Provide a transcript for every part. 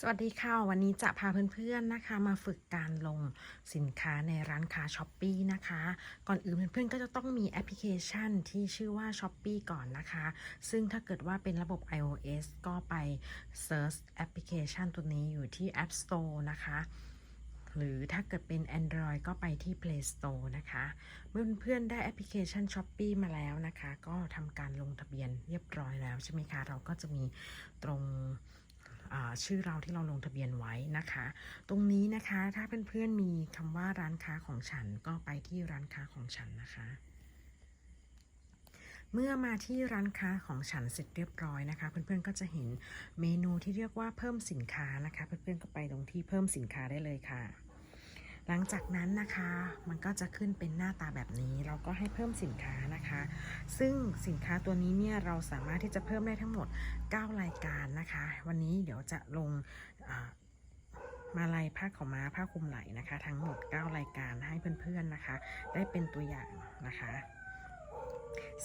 สวัสดีค่ะ วันนี้จะพาเพื่อนๆนะคะ มาฝึกการลงสินค้าในร้านค้า s h อ p e e นะคะ ก่อนอื่นเพื่อนๆก็จะต้องมีแอปพลิเคชันที่ชื่อว่า s h อ p e e ก่อนนะคะ ซึ่งถ้าเกิดว่าเป็นระบบ iOS ก็ไป Search แอปพลิเคชันตัวนี้อยู่ที่ App Store นะคะ หรือถ้าเกิดเป็น Android ก็ไปที่ Play Store นะคะ เมื่อเพื่อนๆได้แอปพลิเคชัน s h อ p e e มาแล้วนะคะ ก็ทำการลงทะเบียนเรียบร้อยแล้วใช่ไหมคะ เราก็จะมีตรง ชื่อเราที่เราลงทะเบียนไว้นะคะ ตรงนี้นะคะถ้าเพื่อนๆมีคำว่าร้านค้าของฉันก็ไปที่ร้านค้าของฉันนะคะ เมื่อมาที่ร้านค้าของฉันเสร็จเรียบร้อยนะคะ เพื่อนๆก็จะเห็นเมนูที่เรียกว่าเพิ่มสินค้านะคะ เพื่อนๆก็ไปตรงที่เพิ่มสินค้าได้เลยค่ะ หลังจากนั้นนะคะมันก็จะขึ้นเป็นหน้าตาแบบนี้ เราก็ให้เพิ่มสินค้านะคะ ซึ่งสินค้าตัวนี้เนี่ยเราสามารถที่จะเพิ่มได้ทั้งหมด 9 รายการนะคะ วันนี้เดี๋ยวจะลงมาลายผ้าขาวม้าผ้าคลุมไหล่นะคะ ทั้งหมด 9 รายการให้เพื่อนๆนะคะ ได้เป็นตัวอย่างนะคะ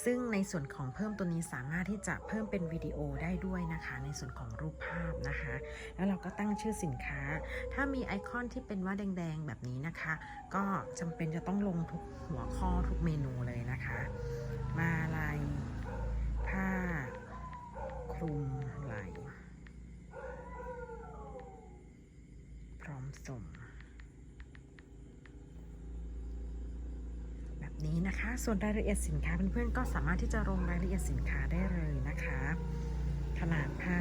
ซึ่งในส่วนของเพิ่มตัวนี้สามารถที่จะเพิ่มเป็นวิดีโอได้ด้วยนะคะ ในส่วนของรูปภาพนะคะ แล้วเราก็ตั้งชื่อสินค้า ถ้ามีไอคอนที่เป็นว่าแดงๆแบบนี้นะคะ ก็จำเป็นจะต้องลงทุกหัวข้อทุกเมนูเลยนะคะ มาลายผ้า คลุมไหลพร้อมส่ง แบบ นี้นะคะ ส่วนรายละเอียดสินค้าเพื่อนๆก็สามารถที่จะลงรายละเอียดสินค้าได้เลยนะคะ ขนาดผ้า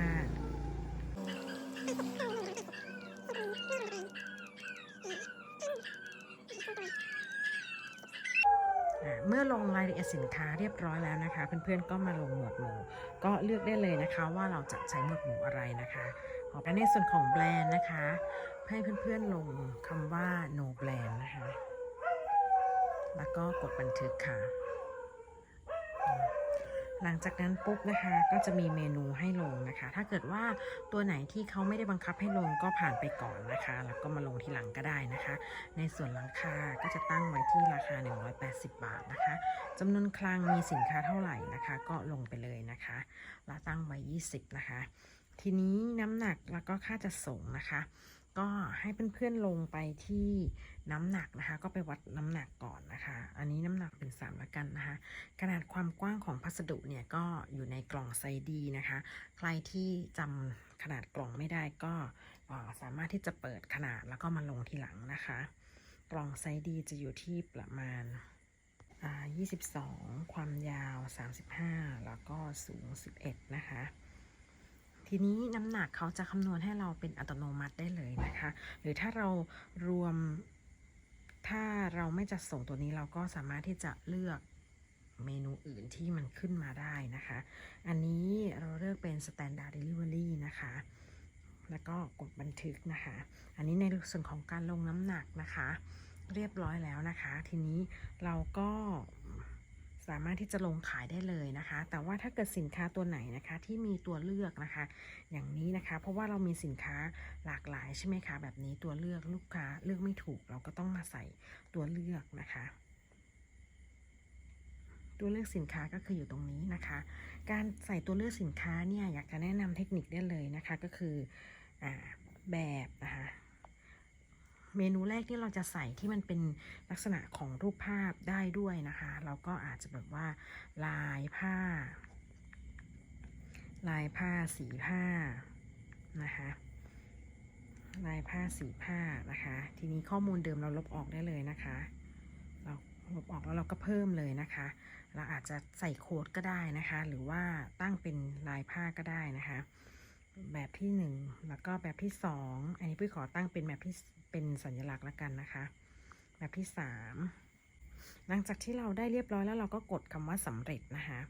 เมื่อลงรายละเอียดสินค้าเรียบร้อยแล้วนะคะ เพื่อนๆก็มาลงหมวดหมู่ก็เลือกได้เลยนะคะ ว่าเราจะใช้หมวดหมู่อะไรนะคะออไปในส่วนของแบรนด์นะคะ ให้เพื่อนๆลงคำว่า no brand นะคะ แล้วก็กดบันทึกค่ะ หลังจากนั้นปุ๊บนะคะก็จะมีเมนูให้ลงนะคะ ถ้าเกิดว่าตัวไหนที่เขาไม่ได้บังคับให้ลงก็ผ่านไปก่อนนะคะ แล้วก็มาลงทีหลังก็ได้นะคะ ในส่วนราคาก็จะตั้งไว้ที่ราคา 180 บาทนะคะจำนวนคลังมีสินค้าเท่าไหร่นะคะ ก็ลงไปเลยนะคะแล้วตั้งไว้ 20 นะคะ ทีนี้น้ำหนักแล้วก็ค่าจะส่งนะคะ ก็ให้เพื่อนๆลงไปที่น้ำหนักนะคะ ก็ไปวัดน้ำหนักก่อนนะคะ อันนี้น้ำหนักเป็น3แล้วกันนะคะ ขนาดความกว้างของพัสดุเนี่ยก็อยู่ในกล่องไซดีนะคะ ใครที่จำขนาดกล่องไม่ได้ก็สามารถที่จะเปิดขนาดแล้วก็มาลงทีหลังนะคะ กล่องไซดีจะอยู่ที่ประมาณ22 ความยาว 35 แล้วก็สูง 11 นะคะ ทีนี้น้ำหนักเขาจะคำนวณให้เราเป็นอัตโนมัติได้เลยนะคะ หรือถ้าเรารวม ถ้าเราไม่จัดส่งตัวนี้เราก็สามารถที่จะเลือกเมนูอื่นที่มันขึ้นมาได้นะคะ อันนี้เราเลือกเป็น Standard Delivery นะคะ แล้วก็กดบันทึกนะคะ อันนี้ในส่วนของการลงน้ำหนักนะคะ เรียบร้อยแล้วนะคะ ทีนี้เราก็ สามารถที่จะลงขายได้เลยนะคะ แต่ว่าถ้าเกิดสินค้าตัวไหนนะคะที่มีตัวเลือกนะคะ อย่างนี้นะคะ เพราะว่าเรามีสินค้าหลากหลายใช่ไหมคะแบบนี้ตัวเลือกลูกค้าเลือกไม่ถูก เราก็ต้องมาใส่ตัวเลือกนะคะ ตัวเลือกสินค้าก็คืออยู่ตรงนี้นะคะ การใส่ตัวเลือกสินค้าเนี่ยอยากจะแนะนำเทคนิคได้เลยนะคะก็คืออาแบบนะคะ เมนูแรกที่เราจะใส่ที่มันเป็นลักษณะของรูปภาพได้ด้วยนะคะ เราก็อาจจะแบบว่า ลายผ้า ลายผ้าสีผ้านะคะลายผ้าสีผ้านะคะ ทีนี้ข้อมูลเดิมเราลบออกได้เลยนะคะ เราลบออกแล้วเราก็เพิ่มเลยนะคะ เราอาจจะใส่โค้ดก็ได้นะคะ หรือว่าตั้งเป็นลายผ้าก็ได้นะคะ แบบที่หนึ่งแล้วก็แบบที่สองอันนี้พี่ขอตั้งเป็นแบบที่ เป็นสัญลักษณ์ละกันนะคะ แบบที่สามหลังจากที่เราได้เรียบร้อยแล้วเราก็กดคำว่าสำเร็จนะคะ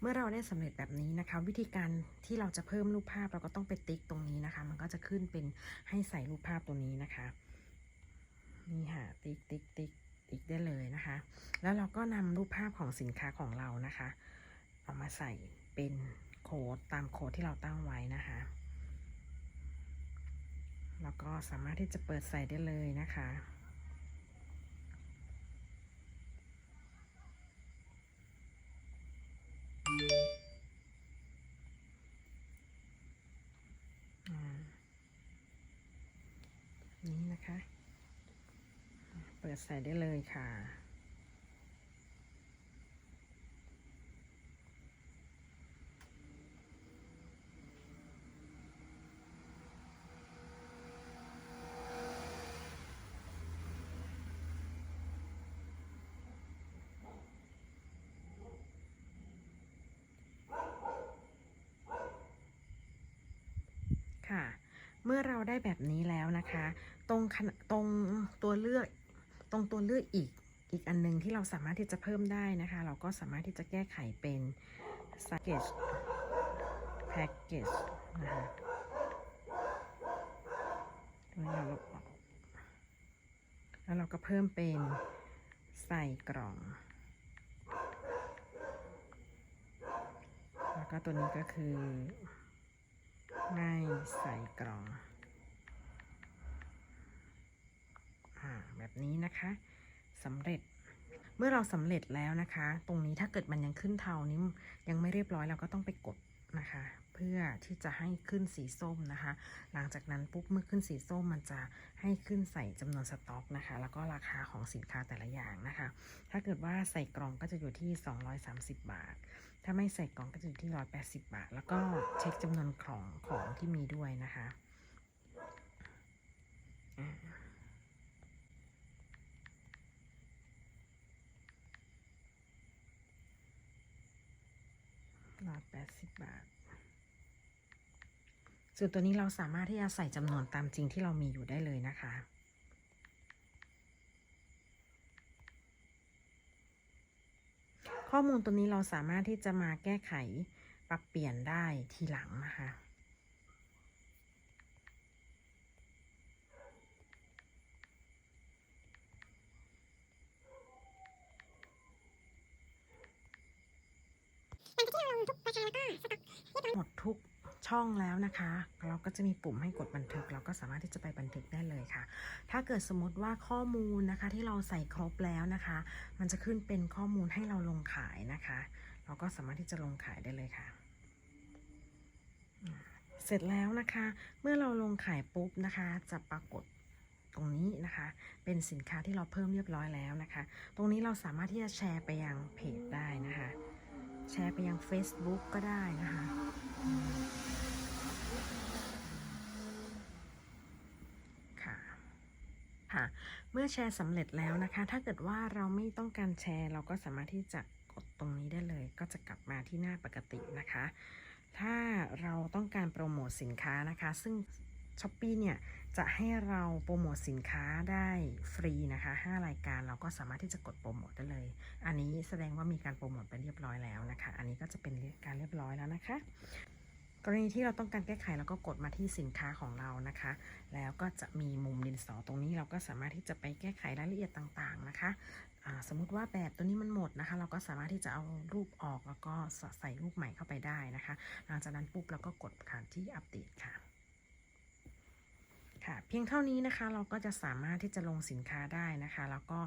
เมื่อเราได้สำเร็จแบบนี้นะคะ วิธีการที่เราจะเพิ่มรูปภาพเราก็ต้องไปติ๊กตรงนี้นะคะ มันก็จะขึ้นเป็นให้ใส่รูปภาพตัวนี้นะคะนี่ค่ะติ๊กติ๊กติ๊กติ๊กได้เลยนะคะ แล้วเราก็นำรูปภาพของสินค้าของเรานะคะ เอามาใส่เป็นโค้ดตามโค้ดที่เราตั้งไว้นะคะ แล้วก็สามารถที่จะเปิดใส่ได้เลยนะคะ นี่นะคะ เปิดใส่ได้เลยค่ะ เมื่อเราได้แบบนี้แล้วนะคะ ตรงตรงตัวเลือกตรงตัวเลือกอีกอีกอันหนึงที่เราสามารถที่จะเพิ่มได้นะคะ เราก็สามารถที่จะแก้ไขเป็น package package นะคะตรงนี้เราแล้วเราก็เพิ่มเป็นใส่กล่อง แล้วก็ตัวนี้ก็คือ ไม่ใส่กล่องอแบบนี้นะคะสำเร็จเมื่อเราสำเร็จแล้วนะคะ ตรงนี้ถ้าเกิดมันยังขึ้นเทานี้ยังไม่เรียบร้อยเราก็ต้องไปกดนะคะ เพื่อที่จะให้ขึ้นสีส้มนะคะ หลังจากนั้นปุ๊บเมื่อขึ้นสีส้มมันจะให้ขึ้นใส่จำนวนสต็อกนะคะ แล้วก็ราคาของสินค้าแต่ละอย่างนะคะ ถ้าเกิดว่าใส่กล่องก็จะอยู่ที่ 230 บาท ถ้าไม่ใส่กล่องก็จะอยู่ที่180บาท แล้วก็เช็คจำนวนของของที่มีด้วยนะคะร้อยแปดสิบบาท ส่วนตัวนี้เราสามารถที่จะใส่จำนวนตามจริงที่เรามีอยู่ได้เลยนะคะ ข้อมูลตัวนี้เราสามารถที่จะมาแก้ไขปรับเปลี่ยนได้ทีหลังนะคะ หมดทุก ช่องแล้วนะคะ เราก็จะมีปุ่มให้กดบันทึก เราก็สามารถที่จะไปบันทึกได้เลยค่ะ ถ้าเกิดสมมติว่าข้อมูลนะคะที่เราใส่ครบแล้วนะคะ มันจะขึ้นเป็นข้อมูลให้เราลงขายนะคะ เราก็สามารถที่จะลงขายได้เลยค่ะเสร็จแล้วนะคะ เมื่อเราลงขายปุ๊บนะคะ จะปรากฏตรงนี้นะคะ เป็นสินค้าที่เราเพิ่มเรียบร้อยแล้วนะคะ ตรงนี้เราสามารถที่จะแชร์ไปยังเพจได้นะคะ แชร์ไปยัง Facebook ก็ได้นะคะค่ะค่ะ เมื่อแชร์สำเร็จแล้วนะคะ ถ้าเกิดว่าเราไม่ต้องการแชร์ เราก็สามารถที่จะกดตรงนี้ได้เลย ก็จะกลับมาที่หน้าปกตินะคะ ถ้าเราต้องการโปรโมทสินค้านะคะ ซึ่ง ช้อปปีเนี่ยจะให้เราโปรโมทสินค้าได้ฟรีนะคะ 5 รายการเราก็สามารถที่จะกดโปรโมทได้เลย อันนี้แสดงว่ามีการโปรโมทไปเรียบร้อยแล้วนะคะ อันนี้ก็จะเป็นการเรียบร้อยแล้วนะคะ กรณีที่เราต้องการแก้ไขเราก็กดมาที่สินค้าของเรานะคะ แล้วก็จะมีมุมดินสอตรงนี้เราก็สามารถที่จะไปแก้ไขรายละเอียดต่างๆนะคะสมมุติว่าแบบตัวนี้มันหมดนะคะ เราก็สามารถที่จะเอารูปออกแล้วก็ใส่รูปใหม่เข้าไปได้นะคะ หลังจากนั้นปุ๊บเราก็กดค่ะที่อัปเดตค่ะ ค่ะเพียงเท่านี้นะคะเราก็จะสามารถที่จะลงสินค้าได้นะคะ แล้วก็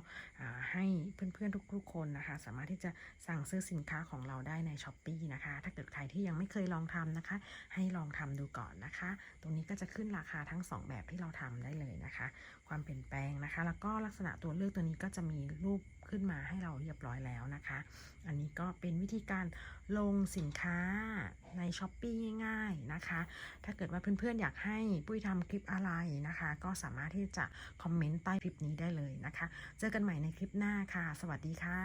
ให้เพื่อนๆทุกๆคนนะคะ สามารถที่จะสั่งซื้อสินค้าของเราได้ใน s h อ p e e นะคะ ถ้าเกิดใครที่ยังไม่เคยลองทำนะคะ ให้ลองทำดูก่อนนะคะ ตรงนี้ก็จะขึ้นราคาทั้ง 2 แบบที่เราทำได้เลยนะคะ ความเปลี่ยนแปลงนะคะ แล้วก็ลักษณะตัวเลือกตัวนี้ก็จะมีรูป ขึ้นมาให้เราเรียบร้อยแล้วนะคะ อันนี้ก็เป็นวิธีการลงสินค้าในช้อปปี้ง่ายๆนะคะ ถ้าเกิดว่าเพื่อนๆอยากให้ปุ้ยทำคลิปอะไรนะคะ ก็สามารถที่จะคอมเมนต์ใต้คลิปนี้ได้เลยนะคะ เจอกันใหม่ในคลิปหน้าค่ะ สวัสดีค่ะ